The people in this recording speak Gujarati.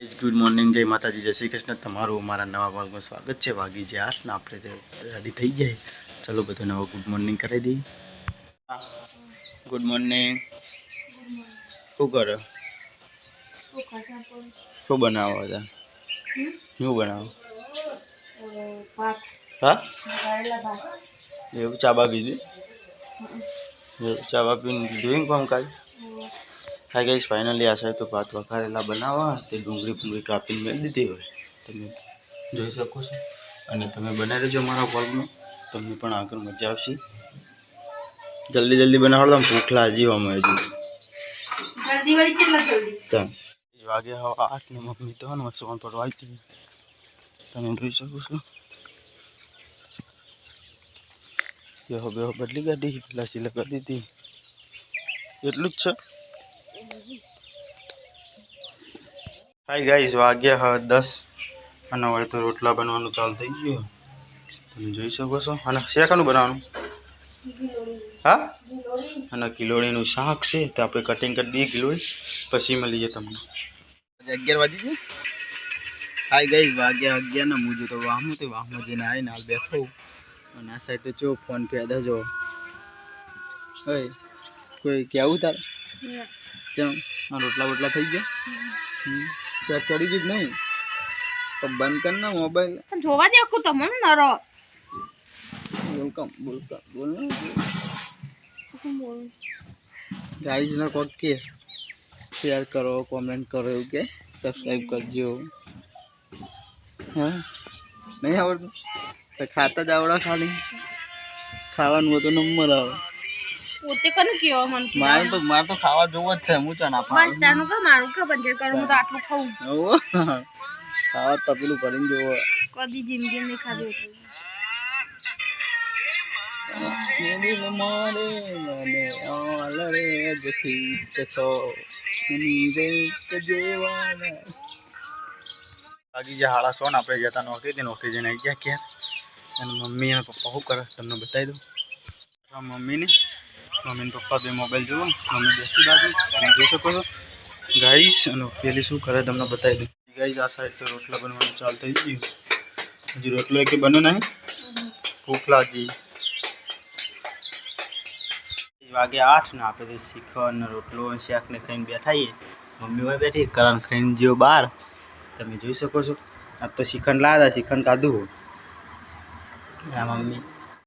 ગુડ મોર્નિંગ જય માતાજી જય શ્રી કૃષ્ણ તમારું મારા નવા ભાગમાં સ્વાગત છે વાગી જે આઠ ને આપણે તે રેડી થઈ જાય ચલો બધો નવો ગુડ મોર્નિંગ કરી દઈએ ગુડ મોર્નિંગ શું કરો શું બનાવો હતા શું બનાવો હા એવું ચા બા પીધી એવું ચા બા પીને દીધું કામ કાજ હા ગઈશ ફાઇનલી આ સાહેબ તો ભાત વઘારેલા બનાવવા તે ડુંગળી ફૂંગળી કાપીને મેળ દીધી હોય તમે જોઈ શકો છો અને તમે બનાવી રહેજો મારા કોલમાં તમને પણ આગળ મજા આવશે જલ્દી જલ્દી બનાવડો આમ ભૂખ લાગી અમે હજુ જલ્દી વળી કેટલા જલ્દી ત્યાં વાગે હવા આઠ ને મમ્મી તો ને સોન પર વાંચી તમે જોઈ શકો છો બેહો બેહો બદલી કાઢી પેલા સિલા કરી દીધી એટલું જ છે હાય ગાઈઝ વાગ્યા હવે દસ. અને હવે તો રોટલા બનવાનું ચાલુ થઈ ગયું. તમે જોઈ શકો છો. અને શેકાનું બનાવવાનું? હા? અને કિલોળીનું શાક છે, તો આપણે કટિંગ કરી દઈએ કિલોળી. પછી મળીએ તમને. અગિયાર વાગી છે. હાય ગાઈઝ વાગ્યા અગિયાર ને મુજુ તો વાહમું તો વાહમાં જઈને આવીને હાલ બેઠો અને આ સાઈડ તો જો ફોન પે દેજો જો. કોઈ કેવું તારે? ચમ આ રોટલા બોટલા થઈ ગયા. ચેક કરી દીધ નહીં? તો બંધ કર ના મોબાઈલ. જોવા દે કુ તમને નરો. બોલ કમ બોલ કમ. બોલ ગાઈઝ ને કોક કે શેર કરો કોમેન્ટ કરો એવું કે સબસ્ક્રાઈબ કરજો. હા? નહીં આવડતું? ખાતા જ આવડા ખાલી. ખાવાનું તો નંબર આવે. પોતે કનું કેવા મન મારે તો મારે તો ખાવા જોવો જ છે હું ચા ના બસ તાનું કે મારું કે બંધ કરું હું તો આટલું ખાઉં. ખાવા તપેલું ભરીને જોવો કદી જિંદગી નહીં ખાધી એટલું મારે મને આલ જથી કસો નીરે જેવાના. બાકી જે હાળા સો ને આપણે જતા નોકરી તે નોકરી જઈને આવી ક્યાં અને મમ્મી અને પપ્પા શું કરે તમને બતાવી દઉં? આ મમ્મીને મમ્મી ને પપ્પા બે મોબાઈલ જુઓ મમ્મી બેસી બાજુ તમે જોઈ શકો છો ગાઈસ અને પેલી શું કરે તમને બતાવી દઉં ગાઈસ આ સાઈડ તો રોટલા બનવાનું ચાલુ થઈ ગયું હજી રોટલો એક બન્યો નહીં ભૂખ લાગી વાગે આઠ ને આપણે તો શીખવા ને રોટલો અને શાક ને ખાઈને બેઠા છીએ મમ્મી હોય બેઠી કરણ ખાઈને જ્યો બહાર તમે જોઈ શકો છો આ તો શિખંડ લાવ્યા શ્રીખંડ ખાધું આ મમ્મી